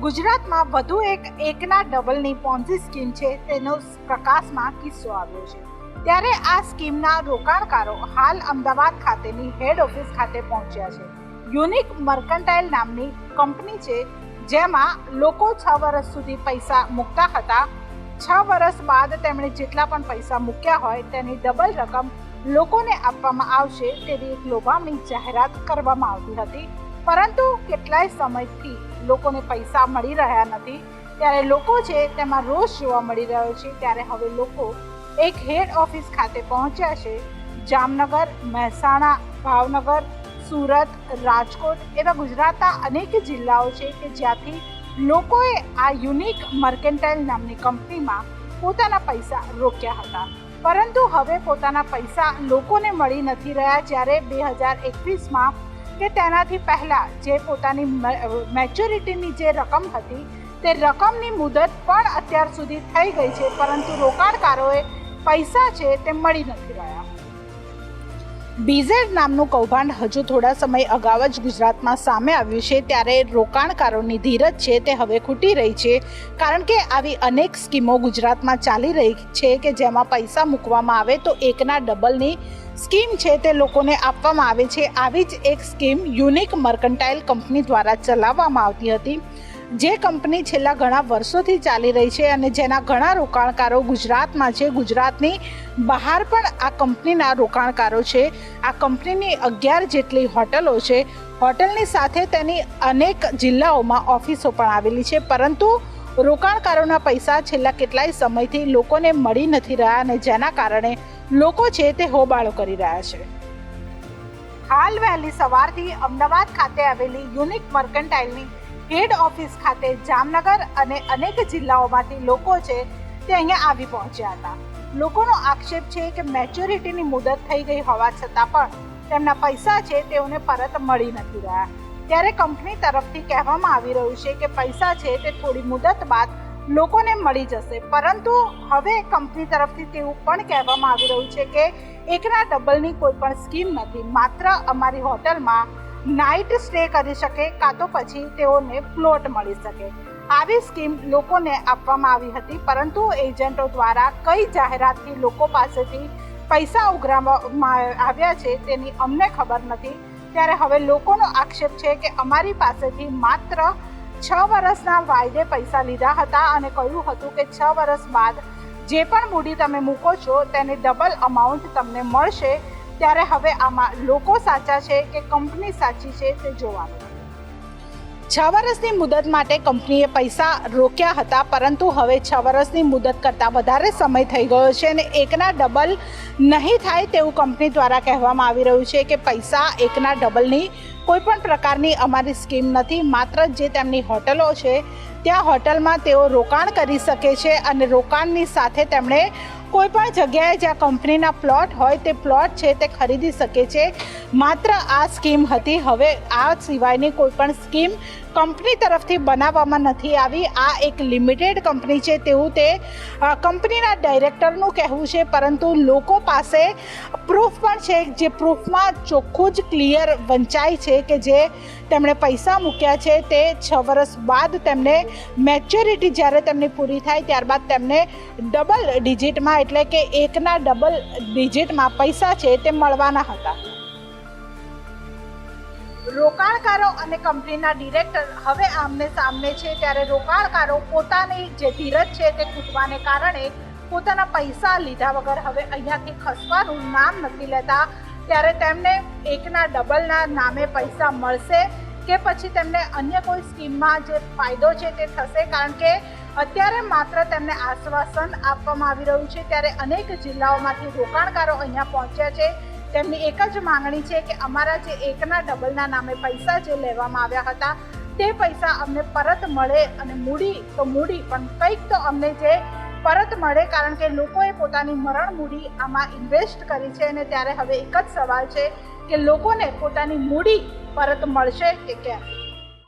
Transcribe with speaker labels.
Speaker 1: ગુજરાતમાં વધુ એક એકના ડબલની પોન્ઝી સ્કીમ છે તેનો પ્રકાશમાં કિસ્સો આવ્યો છે. ત્યારે આ સ્કીમના રોકાણકારો હાલ અમદાવાદ ખાતેની હેડ ઓફિસ ખાતે પહોંચ્યા છે. યુનિક મર્કન્ટાઇલ નામની કંપની છે જેમાં લોકો છ વર્ષ સુધી પૈસા મૂકતા હતા. છ વર્ષ બાદ તેમણે જેટલા પણ પૈસા મૂક્યા હોય તેની ડબલ રકમ લોકોને આપવામાં આવશે તેવી એક લોભામણી જાહેરાત કરવામાં આવતી હતી. પરંતુ કેટલાય સમયથી લોકોને પૈસા મળી રહ્યા નથી. ત્યારે લોકો છે તેમાં રોષ જોવા મળી રહ્યો છે. ત્યારે હવે લોકો એક હેડ ઓફિસ ખાતે પહોંચ્યા છે. જામનગર, મહેસાણા, ભાવનગર, સુરત, રાજકોટ એવા ગુજરાતના અનેક જિલ્લાઓ છે કે જ્યાંથી લોકોએ આ યુનિક મર્કેન્ટાઇલ નામની કંપનીમાં પોતાના પૈસા રોક્યા હતા. પરંતુ હવે પોતાના પૈસા લોકોને મળી નથી રહ્યા. જ્યારે બે હજાર એકવીસમાં કે તેનાથી પહેલાં જે પોતાની મેચ્યોરિટીની જે રકમ હતી, તે રકમની મુદત પણ અત્યાર સુધી થઈ ગઈ છે, પરંતુ રોકાણકારોએ પૈસા છે તે મળી નથી રહ્યા. બીઝેડ નામનું કૌભાંડ હજુ થોડા સમય અગાઉ જ ગુજરાતમાં સામે આવ્યું છે, ત્યારે રોકાણકારોની ધીરજ છે તે હવે ખૂટી રહી છે, કારણ કે આવી અનેક સ્કીમો ગુજરાતમાં ચાલી રહી છે કે જેમાં પૈસા મૂકવામાં આવે તો એકના ડબલની સ્કીમ છે તે લોકોને આપવામાં આવે છે. આવી જ એક સ્કીમ યુનિક મર્કન્ટાઇલ કંપની દ્વારા ચલાવવામાં આવતી હતી. જે કંપની છેલ્લા ઘણા વર્ષોથી ચાલી રહી છે અને જેના ઘણા રોકાણકારો ગુજરાતમાં છે. ગુજરાતની બહાર પણ આ કંપનીના રોકાણકારો છે. આ કંપનીની અગિયાર જેટલી હોટલો છે. હોટલની સાથે તેની અનેક જિલ્લાઓમાં ઓફિસો પણ આવેલી છે. પરંતુ રોકાણકારોના પૈસા છેલ્લા કેટલાય સમયથી લોકોને મળી નથી રહ્યા અને જેના કારણે લોકો છે તે હોબાળો કરી રહ્યા છે. હાલ વહેલી સવારથી અમદાવાદ ખાતે આવેલી યુનિક મર્કન્ટાઇલની હેડ ઓફિસ ખાતે જામનગર અને અનેક જિલ્લાઓમાંથી લોકો છે તે અહીંયા આવી પહોંચ્યા હતા. લોકોનો આક્ષેપ છે કે મેચ્યોરિટીની મુદત થઈ ગઈ હોવા છતાં પણ તેમના પૈસા છે તેઓને પરત મળી નથી રહ્યા. ત્યારે કંપની તરફથી કહેવામાં આવી રહ્યું છે કે પૈસા છે તે થોડી મુદત બાદ લોકોને મળી જશે. પરંતુ હવે કંપની તરફથી તેવું પણ કહેવામાં આવી રહ્યું છે કે એકના ડબલની કોઈ પણ સ્કીમ નથી. માત્ર અમારી હોટલમાં નાઇટ સ્ટે કરી શકે, કાં તો પછી તેઓને પ્લોટ મળી શકે. આવી સ્કીમ લોકોને આપવામાં આવી હતી, પરંતુ એજન્ટો દ્વારા કઈ જાહેરાતથી લોકો પાસેથી પૈસા ઉઘરાવવામાં આવ્યા છે તેની અમને ખબર નથી. ત્યારે હવે લોકોનો આક્ષેપ છે કે અમારી પાસેથી માત્ર છ વર્ષના વાયદે પૈસા લીધા હતા અને કહ્યું હતું કે છ વર્ષ બાદ જે પણ મૂડી તમે મૂકો છો તેની ડબલ અમાઉન્ટ તમને મળશે. ત્યારે હવે આમાં લોકો સાચા છે કે કંપની સાચી છે તે જોવાનું. છ વર્ષની મુદત માટે કંપનીએ પૈસા રોક્યા હતા, પરંતુ હવે છ વર્ષની મુદત કરતાં વધારે સમય થઈ ગયો છે અને એકના ડબલ નહીં થાય તેવું કંપની દ્વારા કહેવામાં આવી રહ્યું છે કે પૈસા એકના ડબલની કોઈ પણ પ્રકારની અમારી સ્કીમ નથી, માત્ર જે તેમની હોટલો છે, ત્યાં હોટલમાં તેઓ રોકાણ કરી શકે છે અને રોકાણની સાથે તેમણે કોઈ પણ જગ્યાએ જ્યાં કંપનીના પ્લોટ હોય તે પ્લોટ છે તે ખરીદી શકે છે. માત્ર આ સ્કીમ હતી, હવે આ સિવાયની કોઈ પણ સ્કીમ કંપની તરફથી બનાવવામાં નથી આવી. આ એક લિમિટેડ કંપની છે. તેવું તે કંપનીના ડાયરેક્ટરનું કહેવું છે, પરંતુ લોકો પાસે પ્રૂફ પણ છે. જે પ્રૂફમાં ચોખ્ખું જ ક્લિયર વંચાય છે કે જે તેમણે પૈસા મૂક્યા છે તે છ વર્ષ બાદ તેમને મેચ્યોરિટી જ્યારે તેમની પૂરી થાય ત્યારબાદ તેમને ડબલ ડિજિટમાં, એટલે કે એકના ડબલ ડિજિટમાં પૈસા છે તે મળવાના હતા. રોકાણકારો અને કંપનીના ડિરેક્ટર હવે આમને સામને છે ત્યારે રોકાણકારો પોતાની જે ધીરજ છે તે ખૂટવાને કારણે પોતાના પૈસા લીધા વગર હવે અહીંયાથી ખસવાનું નામ નથી લેતા. ત્યારે તેમને એકના ડબલના નામે પૈસા મળશે કે પછી તેમને અન્ય કોઈ સ્કીમમાં જે ફાયદો છે તે થશે? કારણ કે અત્યારે માત્ર તેમને આશ્વાસન આપવામાં આવી રહ્યું છે. ત્યારે અનેક જિલ્લાઓમાંથી રોકાણકારો અહીંયા પહોંચ્યા છે. તેમની એક જ માંગણી છે કે અમારા જે એકના ડબલના નામે પૈસા જે લેવામાં આવ્યા હતા, તે પૈસા અમને પરત મળે અને મૂડી તો મૂડી, પણ કંઈક તો અમને જે પરત મળે, કારણ કે લોકોએ પોતાની મરણ મૂડી આમાં ઇન્વેસ્ટ કરી છે અને ત્યારે હવે એક જ સવાલ છે કે લોકોને પોતાની મૂડી પરત મળશે કે કેમ?